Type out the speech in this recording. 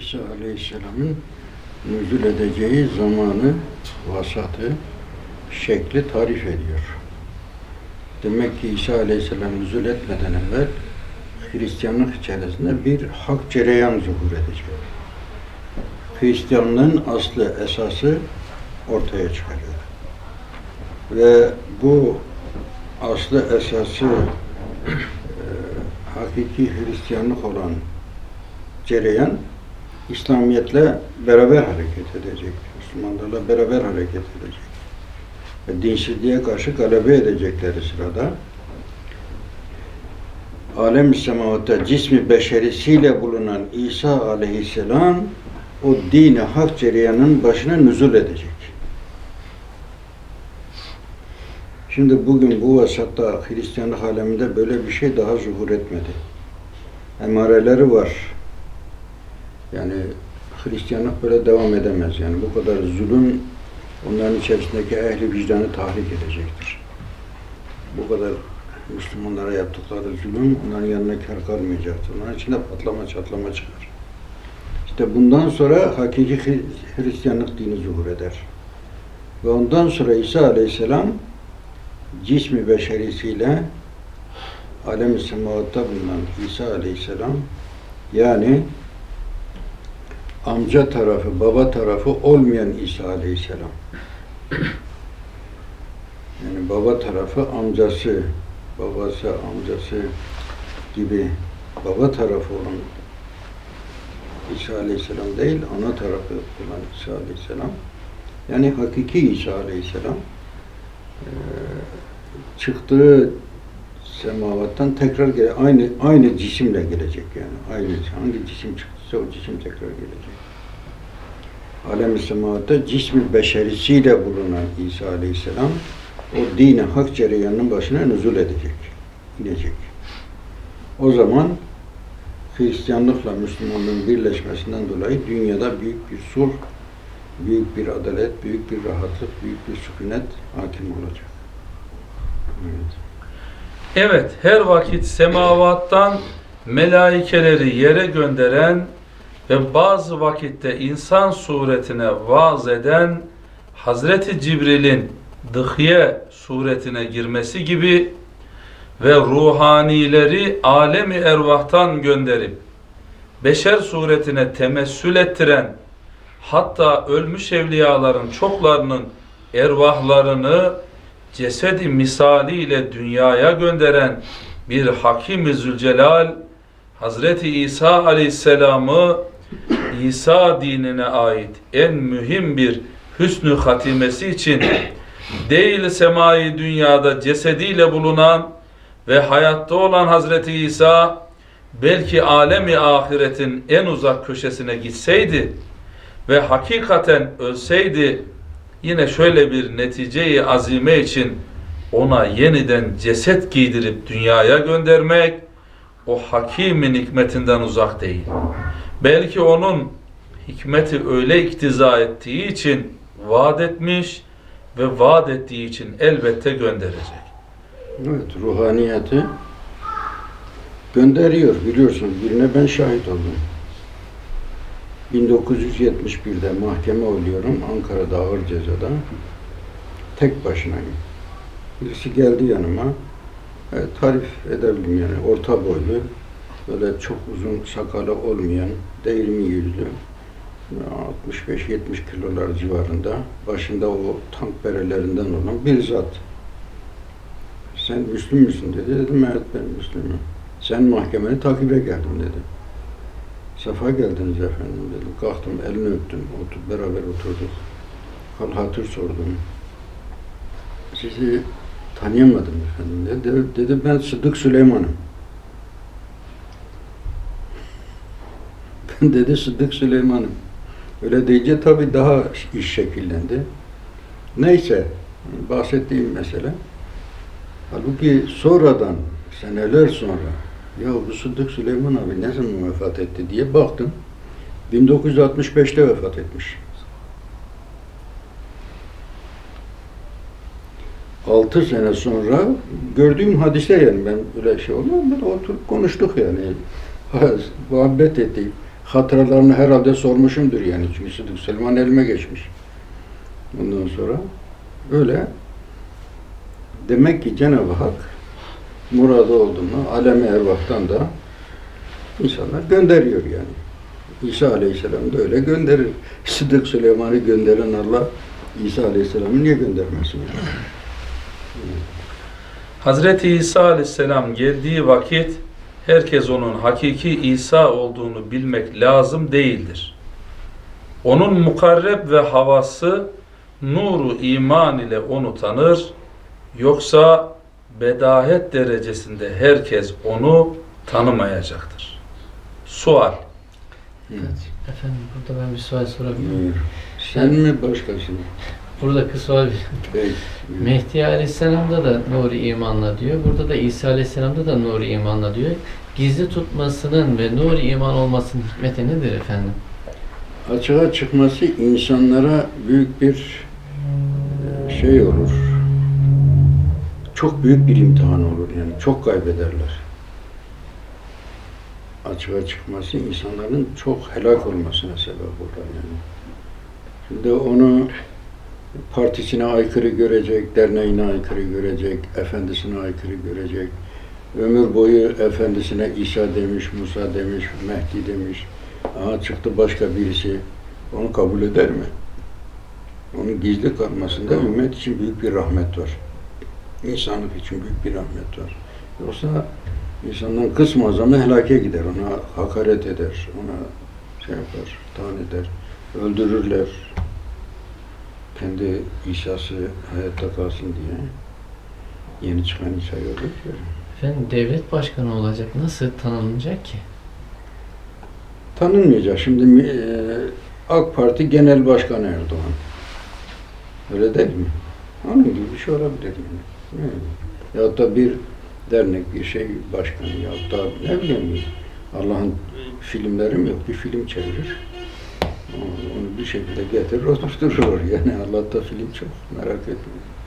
İsa Aleyhisselam'ın nüzul edeceği zamanı, vasatı, şekli tarif ediyor. Demek ki İsa Aleyhisselam nüzul etmeden evvel Hristiyanlık içerisinde bir hak cereyan zuhur edecek. Hristiyanlığın aslı, esası ortaya çıkacak. Ve bu aslı, esası e, hakiki Hristiyanlık olan cereyan İslamiyetle beraber hareket edecek. Müslümanlarla beraber hareket edecek. Ve dinsizliğe karşı galebe edecekleri sırada alem-i semavatta cismi beşerisiyle bulunan İsa aleyhisselam o dini hak cereyanın başına nüzul edecek. Şimdi bugün bu vasatta Hristiyanlık aleminde böyle bir şey daha zuhur etmedi. Emareleri var. Yani Hristiyanlık böyle devam edemez. Yani bu kadar zulüm onların içerisindeki ehli vicdanı tahrik edecektir. Bu kadar Müslümanlara yaptıkları zulüm onların yanına kar kalmayacaktır. Onların içinde patlama çatlama çıkar. İşte bundan sonra hakiki Hri- Hristiyanlık dini zuhur eder. Ve ondan sonra İsa Aleyhisselam cismi beşerisiyle alem-i semavatta bulunan İsa Aleyhisselam yani amca tarafı, baba tarafı olmayan İsa Aleyhisselam. Yani baba tarafı amcası, babası, amcası gibi baba tarafı olan İsa Aleyhisselam değil, ana tarafı olan İsa Aleyhisselam. Yani hakiki İsa Aleyhisselam eee, çıktığı semavattan tekrar gele aynı aynı cisimle gelecek yani. Aynı hangi cisim çıktıysa o cisim tekrar gelecek. Alem-i semavatta cismi beşerisiyle bulunan İsa Aleyhisselam o dine hak cereyanının başına nüzul edecek, inecek. O zaman Hristiyanlıkla Müslümanlığın birleşmesinden dolayı dünyada büyük bir sulh, büyük bir adalet, büyük bir rahatlık, büyük bir sükunet hakim olacak. Evet. Evet, her vakit semavattan melaikeleri yere gönderen ve bazı vakitte insan suretine vaaz eden Hazreti Cibril'in dıhye suretine girmesi gibi ve ruhanileri alemi ervahtan gönderip beşer suretine temessül ettiren hatta ölmüş evliyaların çoklarının ervahlarını cesedi misaliyle dünyaya gönderen bir Hakim-i Zülcelal Hazreti İsa Aleyhisselam'ı İsa dinine ait en mühim bir hüsnü hatimesi için değil semai dünyada cesediyle bulunan ve hayatta olan Hazreti İsa belki alemi ahiretin en uzak köşesine gitseydi ve hakikaten ölseydi yine şöyle bir neticeyi azime için ona yeniden ceset giydirip dünyaya göndermek o hakimin hikmetinden uzak değil. Belki onun hikmeti öyle iktiza ettiği için vaat etmiş ve vaat ettiği için elbette gönderecek. Evet, ruhaniyeti gönderiyor biliyorsunuz. Birine ben şahit oldum. 1971'de mahkeme oluyorum Ankara'da ağır cezada. Tek başınayım. Birisi geldi yanıma. Evet, tarif edebilirim yani orta boylu, böyle çok uzun sakalı olmayan, değirmi yüzlü, 65-70 kilolar civarında, başında o tank berelerinden olan bir zat. Sen Müslüm müsün dedi. Dedim evet ben Müslümüm. Sen mahkemeni takibe geldim dedi. Sefa geldiniz efendim dedim. Kalktım elini öptüm. Otur, beraber oturduk. Hal hatır sordum. Sizi tanıyamadım efendim dedi. Dedi ben Sıddık Süleyman'ım. dedi Sıddık Süleyman'ım. Öyle deyince tabii daha iş şekillendi. Neyse bahsettiğim mesele. Halbuki sonradan, seneler sonra ya bu Sıddık Süleyman abi ne zaman vefat etti diye baktım. 1965'te vefat etmiş. 6 sene sonra gördüğüm hadise yani ben öyle şey olmam. Ben oturup konuştuk yani. Muhabbet ettik. Hatıralarını herhalde sormuşumdur yani. Çünkü Sıdık Süleyman elime geçmiş. Ondan sonra öyle demek ki Cenab-ı Hak muradı oldu mu alemi ervahtan da insanlar gönderiyor yani. İsa Aleyhisselam da öyle gönderir. Sıdık Süleyman'ı gönderen Allah İsa Aleyhisselam'ı niye göndermesin yani? Hazreti İsa aleyhisselam geldiği vakit herkes onun hakiki İsa olduğunu bilmek lazım değildir. Onun mukarreb ve havası nuru iman ile onu tanır. Yoksa bedahet derecesinde herkes onu tanımayacaktır. Sual. Evet. Efendim burada ben bir sual sorabilir miyim? Buyur. Sen mi başkası mı? Burada kısa bir Peki. Mehdi Aleyhisselam'da da nuru imanla diyor. Burada da İsa Aleyhisselam'da da nuru imanla diyor. Gizli tutmasının ve nuru iman olmasının hikmeti nedir efendim? Açığa çıkması insanlara büyük bir e, şey olur. Çok büyük bir imtihan olur yani. Çok kaybederler. Açığa çıkması insanların çok helak olmasına sebep olur yani. Şimdi onu partisine aykırı görecek, derneğine aykırı görecek, efendisine aykırı görecek. Ömür boyu efendisine İsa demiş, Musa demiş, Mehdi demiş. Aha çıktı başka birisi. Onu kabul eder mi? Onun gizli kalmasında ümmet için büyük bir rahmet var. İnsanlık için büyük bir rahmet var. Yoksa insanların kısmı azamı helake gider. Ona hakaret eder. Ona şey yapar, talan eder. Öldürürler. Kendi İsa'sı hayatta kalsın diye. Yeni çıkan İsa'yı öldürürler. Efendim devlet başkanı olacak. Nasıl tanınacak ki? Tanınmayacak. Şimdi e, AK Parti Genel Başkanı Erdoğan. Öyle değil mi? Onun gibi bir şey olabilir yani. yani. Ya da bir dernek, bir şey başkanı ya da ne bileyim Allah'ın filmleri mi yok? Bir film çevirir. Onu- bir şekilde getirir, oturturur. Yani Allah'ta film çok. Merak etmeyin.